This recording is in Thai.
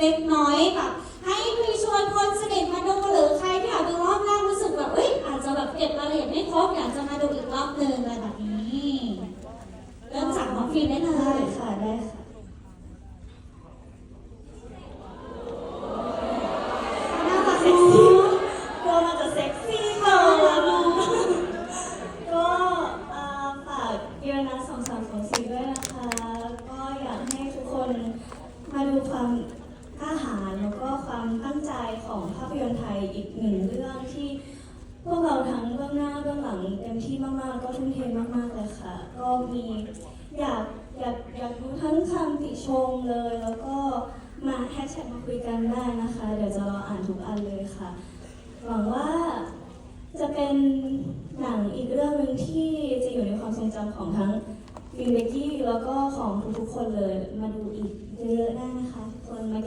เล็กน้อยแบบให้มีชวนคนสนิทมาดูหรือใครที่อาจดูรอบแรกรู้สึกแบบเอ้ยอาจจะแบบเก็บรายละเอียดไม่ครบอยากจะมาดูอีกรอบหนึ่งอะไรแบบนี้เริ่มจากน้องฟิล์มได้เลได้ย ค่ะได้ค่ะ น่ารักเซ็กซี่อะกลัวมันจะเซ็กซี่เอมาอกก็เอ่อฝากเยอนะสองสามสองสี่ด้วยนะคะ ก็อยากให้ทุกคนมาดูความกล้าหาญแล้วก็ความตั้งใจข องภาพยนไทยอีกหนึ่งเรื่องที่พวกเราทั้งเบื้องหน้าเบื้องหลังเต็มที่มากๆ ก็ทุ่มเทมากๆเลยค่ะ ก็มีอยากอยากอยากรู้ทั้งคำติชมเลย แล้วก็มาแฮชแท็กมาคุยกันได้นะคะ เดี๋ยวจะรออ่านทุกอันเลยค่ะ หวังว่าจะเป็นหนังอีกเรื่องหนึ่งที่จะอยู่ในความทรงจำของทั้งฟิลเบกกี้แล้วก็ของทุกๆคนเลย มาดูอีกเยอะๆได้นะคะคนมา